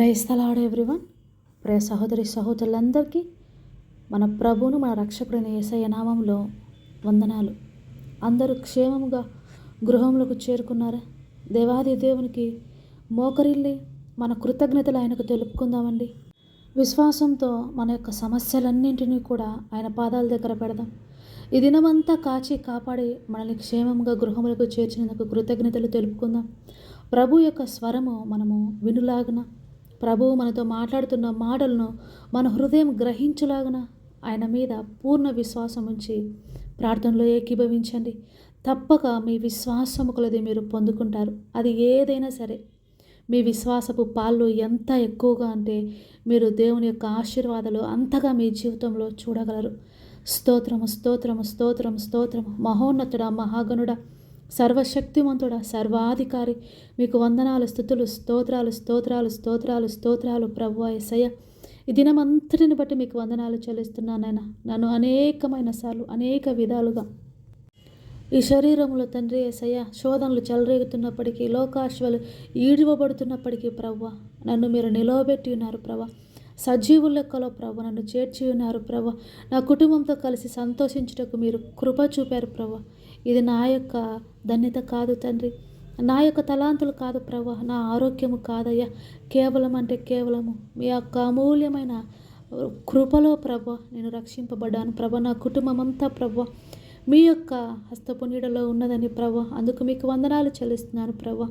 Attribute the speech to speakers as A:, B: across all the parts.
A: ప్రేస్తలాడు everyone. ప్రే సహోదరి సహోదరులందరికీ మన ప్రభువును మన రక్షకుడైన ఏసయ్య నామంలో వందనాలు. అందరూ క్షేమముగా గృహంలోకి చేరుకున్నారా? దేవాది దేవునికి మోకరిల్లి మన కృతజ్ఞతలు ఆయనకు తెలుపుకుందామండి. విశ్వాసంతో మన యొక్క సమస్యలన్నింటినీ కూడా ఆయన పాదాల దగ్గర పెడదాం. ఈ దినమంతా కాచి కాపాడి మనల్ని క్షేమంగా గృహములకు చేర్చినందుకు కృతజ్ఞతలు తెలుపుకుందాం. ప్రభు యొక్క స్వరము మనము వినులాగున ప్రభువు మనతో మాట్లాడుతున్న మాటలను మన హృదయం గ్రహించులాగున ఆయన మీద పూర్ణ విశ్వాసం ఉంచి ప్రార్థనలో ఏకీభవించండి. తప్పక మీ విశ్వాసము కొలది మీరు పొందుకుంటారు. అది ఏదైనా సరే. మీ విశ్వాసపు పాళ్ళు ఎంత ఎక్కువగా అంటే మీరు దేవుని యొక్క ఆశీర్వాదాలు అంతగా మీ జీవితంలో చూడగలరు. స్తోత్రము స్తోత్రము స్తోత్రము స్తోత్రము. మహోన్నతుడ మహాగణుడ. సర్వశక్తిమంతుడ సర్వాధికారి. మీకు వందనాలు స్థుతులు స్తోత్రాలు స్తోత్రాలు స్తోత్రాలు స్తోత్రాలు ప్రభు ఎసయ్య ఈ దినమంతటిని బట్టి మీకు వందనాలు చెల్లిస్తున్నానైనా నాయన. నన్ను అనేకమైన సార్లు అనేక విధాలుగా ఈ శరీరంలో తండ్రి ఏసయ్య శోధనలు చెలరేగుతున్నప్పటికీ లోకాశ్వలు ఈడివబడుతున్నప్పటికీ ప్రవ్వ నన్ను మీరు నిలవబెట్టి ఉన్నారు ప్రవ్వ. సజీవుల లెక్కలో ప్రభు నన్ను చేర్చి ఉన్నారు ప్రభు నా కుటుంబంతో కలిసి సంతోషించుటకు మీరు కృప చూపారు ప్రభా ఇది నా యొక్క ధన్యత కాదు తండ్రి. నా యొక్క తలాంతులు కాదు ప్రభా నా ఆరోగ్యము కాదయ్యా. కేవలం అంటే కేవలము మీ యొక్క అమూల్యమైన కృపలో ప్రభ నేను రక్షింపబడ్డాను ప్రభ నా కుటుంబం అంతా ప్రభ మీ యొక్క హస్తపు నీడలో ఉన్నదని ప్రభ అందుకు మీకు వందనాలు చెల్లిస్తున్నాను ప్రభ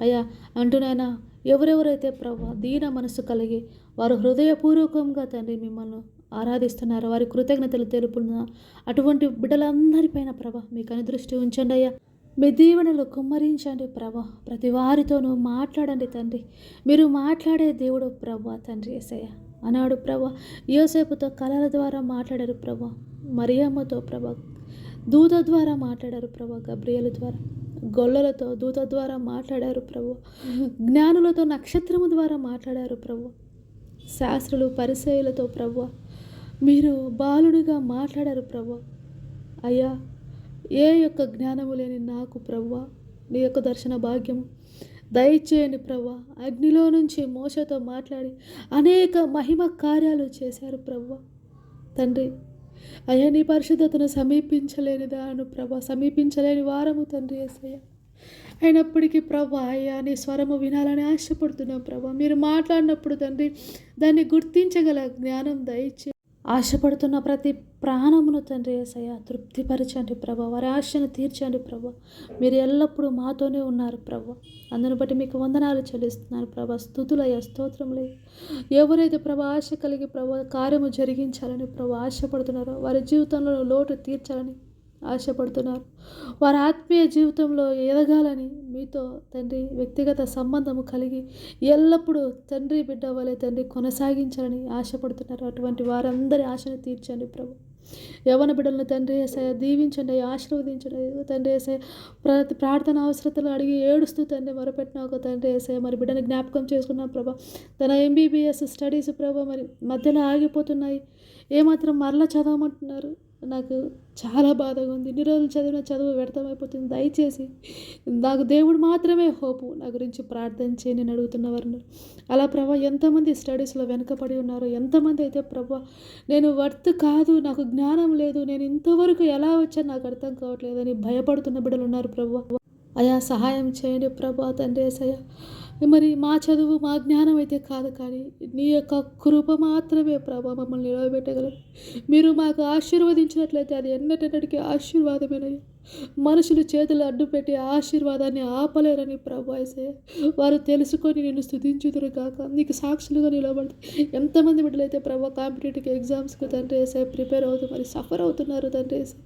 A: అయ్యా అంటూనైనా ఎవరెవరైతే ప్రభ దీన మనసు కలిగి వారు హృదయపూర్వకంగా తండ్రి మిమ్మల్ని ఆరాధిస్తున్నారు. వారి కృతజ్ఞతలు తెలుపున అటువంటి బిడ్డలందరిపైన ప్రభ మీకు అనుదృష్టి ఉంచండి అయ్యా. మీ దీవెనలు కుమ్మరించండి ప్రభ. ప్రతి వారితోనూ మాట్లాడండి తండ్రి. మీరు మాట్లాడే దేవుడు ప్రభ తండ్రి ఏసయ్య. అన్నాడు ప్రభ యోసేపుతో కళల ద్వారా మాట్లాడారు ప్రభ మరియమ్మతో ప్రభ దూత ద్వారా మాట్లాడారు ప్రభ గబ్రియల ద్వారా గొల్లలతో దూత ద్వారా మాట్లాడారు ప్రభు జ్ఞానులతో నక్షత్రము ద్వారా మాట్లాడారు ప్రభు శాస్త్రులు పరిచయులతో ప్రభు మీరు బాలుడిగా మాట్లాడారు ప్రభు అయ్యా ఏ యొక్క జ్ఞానము లేని నాకు ప్రభు నీ యొక్క దర్శన భాగ్యము దయచేయని ప్రభు అగ్నిలో నుంచి మోసతో మాట్లాడి అనేక మహిమ కార్యాలు చేశారు ప్రభు తండ్రి అయ్యా నీ పరిశుద్ధతను సమీపించలేని దాను ప్రభ సమీపించలేని వారము తండ్రి ఏసయ్య. అయినప్పటికీ ప్రభా అయ్యా నీ స్వరము వినాలని ఆశపడుతున్నాం ప్రభా మీరు మాట్లాడినప్పుడు తండ్రి దాన్ని గుర్తించగల జ్ఞానం దయచే ఆశపడుతున్న ప్రతి ప్రాణమును తండ్రి ఏసయ్య తృప్తిపరచండి ప్రభా. వారి ఆశను తీర్చండి ప్రభా. మీరు ఎల్లప్పుడూ మాతోనే ఉన్నారు ప్రభా. అందును బట్టి మీకు వందనాలు చెల్లిస్తున్నారు ప్రభా. స్థుతులయ్య స్తోత్రములే ఎవరైతే ప్రభా ఆశ కలిగి ప్రభా కార్యము జరిగించాలని ప్రభా ఆశపడుతున్నారో వారి జీవితంలో లోటు తీర్చాలని ఆశపడుతున్నారు. వారి ఆత్మీయ జీవితంలో ఎదగాలని మీతో తండ్రి వ్యక్తిగత సంబంధము కలిగి ఎల్లప్పుడూ తండ్రి బిడ్డ వలె తండ్రి కొనసాగించాలని ఆశపడుతున్నారు. అటువంటి వారందరి ఆశను తీర్చండి ప్రభు. యవన బిడ్డలను తండ్రి వేసాయ దీవించండి ఆశీర్వదించండి. తండ్రి వేసాయ ప్రతి ప్రార్థన అవసరతలు అడిగి ఏడుస్తూ తండ్రి మొరపెట్టిన ఒక తండ్రి వేసాయ మరి బిడ్డని జ్ఞాపకం చేసుకున్నాం ప్రభా. తన ఎంబీబీఎస్ స్టడీస్ ప్రభా మరి మధ్యలో ఆగిపోతున్నాయి. ఏమాత్రం మరలా చదవమంటున్నారు. నాకు చాలా బాధగా ఉంది. ఇన్ని రోజులు చదివిన చదువు వ్యర్థమైపోతుంది దయచేసి నాకు దేవుడు మాత్రమే హోపు. నా గురించి ప్రార్థన చేయని నేను అడుగుతున్నవారు అలా ప్రభా ఎంతమంది స్టడీస్లో వెనకబడి ఉన్నారు ఎంతమంది అయితే ప్రభా నేను వర్త్ కాదు నాకు జ్ఞానం లేదు నేను ఇంతవరకు ఎలా వచ్చా నాకు అర్థం కావట్లేదని భయపడుతున్న బిడ్డలు ఉన్నారు ప్రభా. అయా సహాయం చేయండి ప్రభా తండ్రి సయా మరి మా చదువు మా జ్ఞానం అయితే కాదు కానీ నీ యొక్క కృప మాత్రమే ప్రభా మమ్మల్ని నిలవబెట్టగలరు మీరు మాకు ఆశీర్వదించినట్లయితే అది ఎన్నటెన్నటికీ ఆశీర్వాదమేనయ్యా. మనుషులు చేతులు అడ్డుపెట్టి ఆశీర్వాదాన్ని ఆపలేరని ప్రభాసే వారు తెలుసుకొని నేను స్థుతించుదురు కాక నీకు సాక్షులుగా నిలబడి ఎంతమంది బిడ్డలైతే ప్రభు కాంపిటేటివ్ ఎగ్జామ్స్కి తండ్రి వేసే ప్రిపేర్ అవుతూ మరి సఫర్ అవుతున్నారు తండ్రి వేసే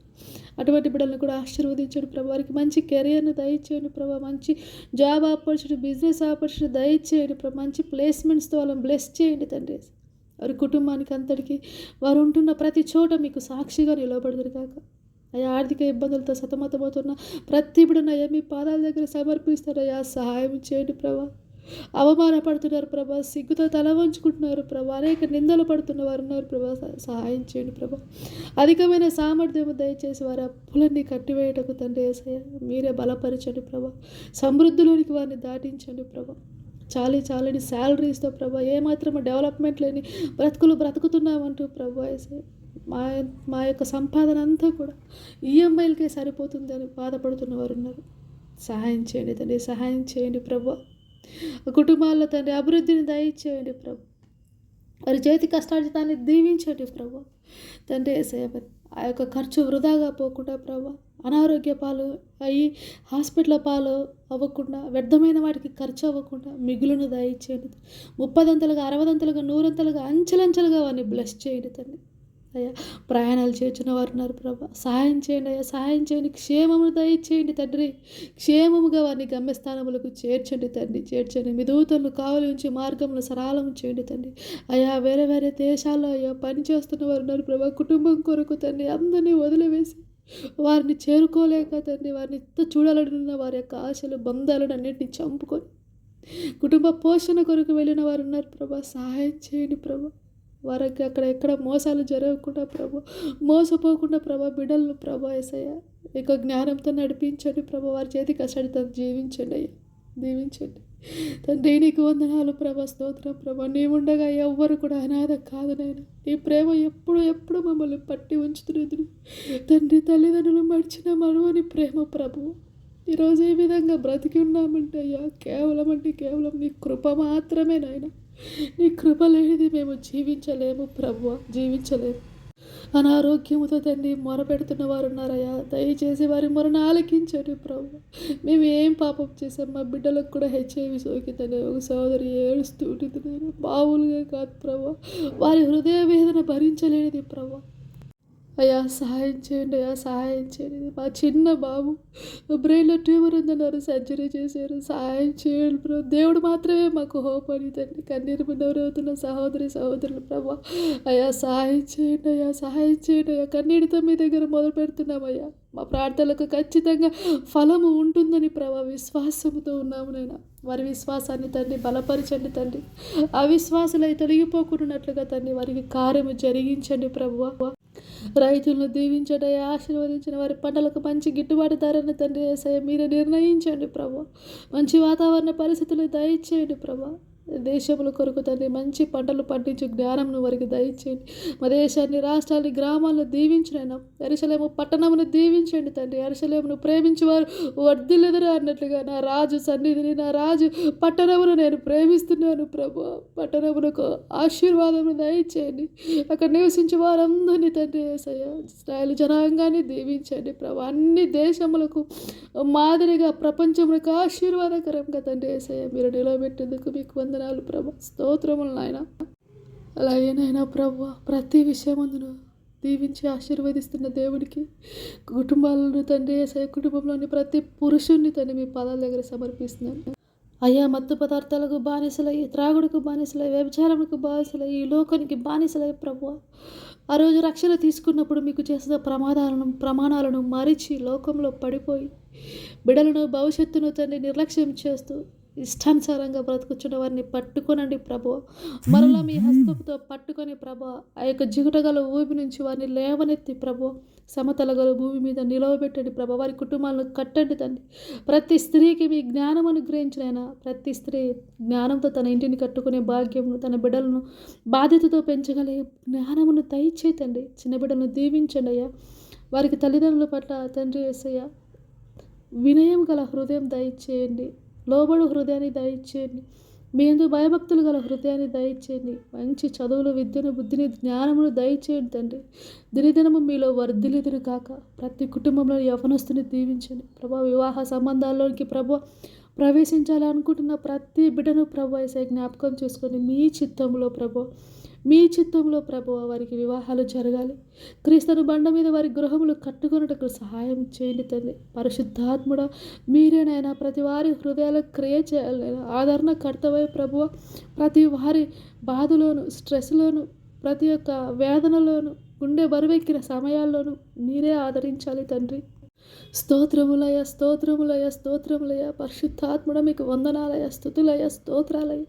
A: అటువంటి బిడ్డలను కూడా ఆశీర్వదించండి ప్రభు. వారికి మంచి కెరియర్ని దయచేయండి ప్రభు. మంచి జాబ్ ఆపర్చునిటీ బిజినెస్ ఆపర్చునిటీ దయచేయండి ప్రభు. మంచి ప్లేస్మెంట్స్తో వాళ్ళని బ్లెస్ చేయండి తండ్రి వారి కుటుంబానికి అంతటికి వారు ఉంటున్న ప్రతి చోట మీకు సాక్షిగా నిలబడదురు కాక అయ్యా ఆర్థిక ఇబ్బందులతో సతమతమవుతున్న ప్రతి బిడ్డనయ్యా మీ పాదాల దగ్గర సమర్పిస్తారయ్యా సహాయం చేయండి ప్రభా. అవమానపడుతున్నారు ప్రభా సిగ్గుతో తల వంచుకుంటున్నారు ప్రభా అనేక నిందలు పడుతున్న వారు ఉన్నారు ప్రభా సహాయం చేయండి ప్రభా. అధికమైన సామర్థ్యం దయచేసి వారి అప్పులన్నీ కట్టివేయటకు తండ్రి వేసయ్య మీరే బలపరచండి ప్రభా. సమృద్ధిలోనికి వారిని దాటించండి ప్రభా. చాలీ చాలని శాలరీస్తో ప్రభా ఏమాత్రం డెవలప్మెంట్ లేని బ్రతుకులు బ్రతుకుతున్నామంటూ ప్రభా వేసయ్య మా మా యొక్క సంపాదన అంతా కూడా ఈఎంఐలకే సరిపోతుందని బాధపడుతున్న వారు ఉన్నారు. సహాయం చేయండి తండ్రి సహాయం చేయండి ప్రభు. కుటుంబాల్లో తండ్రి అభివృద్ధిని దయచేయండి ప్రభు. వారి చేతి కష్టార్జితాన్ని దీవించండి ప్రభు. తండ్రి సేవ ఆ యొక్క ఖర్చు వృధాగా పోకుండా ప్రభు అనారోగ్య పాలు అయ్యి హాస్పిటల్ పాలు అవ్వకుండా వ్యర్థమైన వాటికి ఖర్చు అవ్వకుండా మిగులును దయచేయండి ముప్పదంతలుగా అరవదంతలుగా నూరంతలుగా అంచెలంచెలుగా వారిని బ్లెస్ చేయండి తండ్రి. అయ్యా ప్రయాణాలు చేర్చిన వారు ఉన్నారు ప్రభా. సహాయం చేయండి అయ్యా సహాయం చేయండి. క్షేమమును దయచేయండి తండ్రి. క్షేమముగా వారిని గమ్యస్థానములకు చేర్చండి తండ్రి. చేర్చండి. మీ దూతలను కావలి ఉంచి మార్గములు సరళం చేయండి తండ్రి. అయ్యా వేరే వేరే దేశాల్లో అయ్యా పని చేస్తున్న వారు ఉన్నారు ప్రభా. కుటుంబం కొరకు తండ్రి అందరినీ వదిలివేసి వారిని చేరుకోలేక తండ్రి వారిని ఎంత చూడాలనున్న వారి యొక్క ఆశలు బంధాలను అన్నింటినీ చంపుకొని కుటుంబ పోషణ కొరకు వెళ్ళిన వారు ఉన్నారు ప్రభా. సహాయం చేయండి ప్రభా. వారికి అక్కడ ఎక్కడ మోసాలు జరగకుండా ప్రభా మోసపోకుండా ప్రభా బిడ్డలను ప్రభా ఎసయ్య ఇక జ్ఞానంతో నడిపించండి ప్రభా వారి చేతి కష్టడితో జీవించండి అయ్యా. దీవించండి. తండ్రి నీకు వందనాలు ప్రభా స్తోత్రం ప్రభా. నీ ఉండగా ఎవ్వరు కూడా అనాథ కాదు నాయన. నీ ప్రేమ ఎప్పుడు ఎప్పుడు మమ్మల్ని పట్టి ఉంచుతున్నది. తండ్రి తల్లిదండ్రులు మడిచిన మరువని ప్రేమ ప్రభు. ఈరోజు ఈ విధంగా బ్రతికి ఉన్నామంటే అయ్యా? కేవలం అంటే కేవలం నీ కృప మాత్రమే నాయన. నీ కృప లేనిది మేము జీవించలేము ప్రభు జీవించలేము. అనారోగ్యముతో తండ్రి మొరపెడుతున్న వారు ఉన్నారయ్యా. దయచేసి వారి మొరను ఆలకించండి ప్రభు మేము ఏం పాపం చేసాం మా బిడ్డలకు కూడా హెచ్ఐవి సోకితనే. ఒక సోదరి ఏడుస్తూ ఉంటుంది మామూలుగా కాదు ప్రభు వారి హృదయ వేదన భరించలేనిది ప్రభు అయ్యా సహాయం చేయండి అయ్యా సహాయం చేయండి. మా చిన్న బాబు బ్రెయిన్లో ట్యూమర్ ఉందన్నారు సర్జరీ చేశారు. సహాయం చేయండి బ్రో. దేవుడు మాత్రమే మాకు హోప్ అని తండ్రి. కన్నీరు అవుతున్న సహోదరి సహోదరులు ప్రభా. అయ్యా సహాయం చేయండి అయ్యా సహాయం చేయండి అయ్యా. కన్నీటితో మీ దగ్గర మొదలు పెడుతున్నామయ్యా మా ప్రార్థనలకు ఖచ్చితంగా ఫలము ఉంటుందని ప్రభా విశ్వాసంతో ఉన్నాము నేను వారి విశ్వాసాన్ని తండ్రి బలపరచండి తండ్రి. అవిశ్వాసులై తొలగిపోకున్నట్లుగా తండ్రి వారికి కార్యము జరిగించండి ప్రభు రైతులను దీవించండి ఆశీర్వదించిన వారి పంటలకు మంచి గిట్టుబాటు ధరను తండ్రి ఏసయ్య మీరే నిర్ణయించండి ప్రభు మంచి వాతావరణ పరిస్థితులు దయచేయండి ప్రభా దేశముల కొరకు తండ్రి మంచి పంటలు పండించే జ్ఞానంను వారికి దయచేయండి. మా దేశాన్ని రాష్ట్రాన్ని గ్రామాలను దీవించినైనా అరిసలేము పట్టణమును దీవించండి తండ్రి. అరిసలేమును ప్రేమించేవారు వర్ధిల్లెదురు అన్నట్లుగా నా రాజు సన్నిధిని నా రాజు పట్టణమును నేను ప్రేమిస్తున్నాను ప్రభు. పట్టణమునకు ఆశీర్వాదము దయచేయండి. అక్కడ నివసించే వారందరినీ తండ్రి ఏసయ్య ఇస్రాయల్ జనాంగాన్ని దీవించండి ప్రభు. అన్ని దేశములకు మాదిరిగా ప్రపంచములకు ఆశీర్వాదకరంగా తండ్రి ఏసయ్య మీరు నిలబెట్టేందుకు మీకు వంద వందనాలు ప్రభ. స్తోత్రములు నాయన. అలాగే నాయన ప్రభు ప్రతి విషయమందును దీవించి ఆశీర్వదిస్తున్న దేవుడికి కుటుంబాలను తండ్రి ఏసయ్య కుటుంబంలోని ప్రతి పురుషుణ్ణి తండ్రి మీ పాదాల దగ్గర సమర్పిస్తున్నాను. అయ్యా మత్తు పదార్థాలకు బానిసలై త్రాగుడుకు బానిసలై వ్యభిచారములకు బానిసలై ఈ లోకానికి బానిసలై ప్రభు. ఆ రోజు రక్షణ తీసుకున్నప్పుడు మీకు చేసిన ప్రమాదాలను ప్రమాణాలను మరిచి లోకంలో పడిపోయి బిడలను భవిష్యత్తును తండ్రి నిర్లక్ష్యం చేస్తూ ఇష్టానుసారంగా బ్రతుకుచున్న వారిని పట్టుకోనండి ప్రభు. మరలా మీ హస్తముతో పట్టుకొని ప్రభు ఆ యొక్క జిగుటగల ఊపి నుంచి వారిని లేవనెత్తి ప్రభు సమతల గల భూమి మీద నిలవబెట్టండి ప్రభు. వారి కుటుంబాలను కట్టండి తండ్రి. ప్రతి స్త్రీకి మీ జ్ఞానం అనుగ్రహించినైనా ప్రతి స్త్రీ జ్ఞానంతో తన ఇంటిని కట్టుకునే భాగ్యమును తన బిడ్డలను బాధ్యతతో పెంచగలిగే జ్ఞానమును దయచేతండి చిన్న బిడ్డలను దీవించండి అయ్యా. వారికి తల్లిదండ్రుల పట్ల తండ్రి వేసయ్యా వినయం గల హృదయం దయచేయండి. లోబడు హృదయాన్ని దయచేయండి. మీ ఎందు భయభక్తులు గల హృదయాన్ని దయచేయండి. మంచి చదువులు విద్యను బుద్ధిని జ్ఞానమును దయచేయండి తండ్రి. దినదినము మీలో వర్ధిలిదురు కాక ప్రతి కుటుంబంలో యవనస్తుని దీవించండి. ప్రభా వివాహ సంబంధాల్లోనికి ప్రభా ప్రవేశించాలనుకుంటున్న ప్రతి బిడ్డను ప్రభు వేసే జ్ఞాపకం చేసుకొని మీ చిత్తంలో ప్రభు మీ చిత్తంలో ప్రభు వారికి వివాహాలు జరగాలి. క్రీస్తును బండ మీద వారి గృహములు కట్టుకొనుటకు సహాయం చేయండి తండ్రి పరిశుద్ధాత్ముడ మీరేనైనా ప్రతి వారి హృదయాలకు క్రియ చేయాలైనా ఆదరణ కర్తవై ప్రభువ ప్రతి వారి బాధలోను స్ట్రెస్లోను ప్రతి ఒక్క వేదనలోను గుండె బరువెక్కిన సమయాల్లోనూ మీరే ఆదరించాలి తండ్రి. స్తోత్రములయ స్తోత్రములయ స్తోత్రములయ పరిశుద్ధాత్ముడ మీకు వందనాలయ స్థుతులయ స్తోత్రాలయ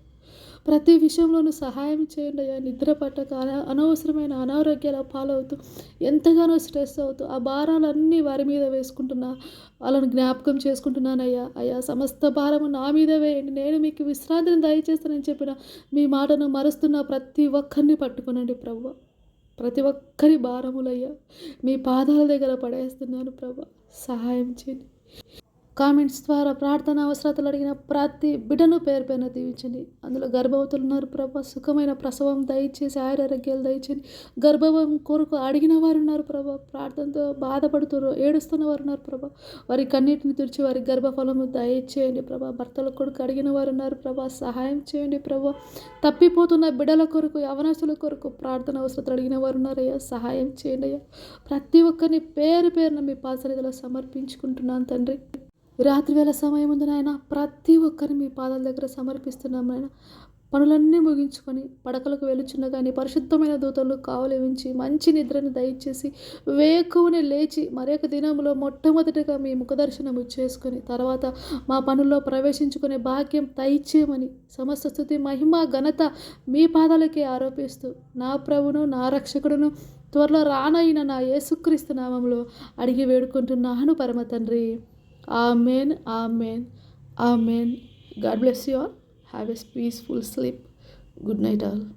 A: ప్రతి విషయంలోనూ సహాయం చేయండి అయ్యా. నిద్ర పట్టక అన- అనవసరమైన అనారోగ్యాల పాలవుతూ ఎంతగానో స్ట్రెస్ అవుతూ ఆ భారాలన్నీ వారి మీద వేసుకుంటున్నా వాళ్ళని జ్ఞాపకం చేసుకుంటున్నానయ్యా. అయ్యా సమస్త భారము నా మీద వేయండి. నేను మీకు విశ్రాంతిని దయచేస్తానని చెప్పిన మీ మాటను మరుస్తున్న ప్రతి ఒక్కరిని పట్టుకునండి ప్రభు ప్రతి ఒక్కరి భారములయ్యా. మీ పాదాల దగ్గర పడేస్తున్నాను ప్రభు సహాయం చేయండి. కామెంట్స్ ద్వారా ప్రార్థన అవసరతలు అడిగిన ప్రతి బిడ్డను పేరు పైన దీవించండి. అందులో గర్భవతులు ఉన్నారు ప్రభా. సుఖమైన ప్రసవం దయచేసి ఆయురారోగ్యాలు దయచేయండి. గర్భవం కొరకు అడిగిన వారు ఉన్నారు ప్రభా. ప్రార్థనతో బాధపడుతున్నారు ఏడుస్తున్న వారు ఉన్నారు ప్రభా. వారి కన్నీటిని తుడిచి వారి గర్భఫలము దయచేయండి ప్రభా. భర్తల కొడుకు అడిగిన వారు ఉన్నారు ప్రభా. సహాయం చేయండి ప్రభా. తప్పిపోతున్న బిడ్డల కొరకు యవనస్తుల కొరకు ప్రార్థన అవసరతలు అడిగిన వారు ఉన్నారయ్యా సహాయం చేయండి అయ్యా. ప్రతి ఒక్కరిని పేరు పేరున మీ పాసరిధిలో సమర్పించుకుంటున్నాను తండ్రి. రాత్రివేళ సమయం ఉంది నాయన ప్రతి ఒక్కరిని మీ పాదాల దగ్గర సమర్పిస్తున్నాం నాయన. పనులన్నీ ముగించుకొని పడకలకు వెలుచున్నగాని పరిశుద్ధమైన దూతలు కావలివించి మంచి నిద్రను దయచేసి వేకువనే లేచి మరొక దినంలో మొట్టమొదటిగా మీ ముఖదర్శనము చేసుకొని తర్వాత మా పనుల్లో ప్రవేశించుకునే భాగ్యం దయచేయమని సమస్త స్థుతి మహిమ ఘనత మీ పాదాలకే ఆరోపిస్తూ నా ప్రభును నా రక్షకుడును త్వరలో రానైన నా యేసుక్రీస్తు నామంలో అడిగి వేడుకుంటున్నాను పరమ తండ్రి. Amen, Amen, Amen. God bless you all. Have a peaceful sleep. Good night, all.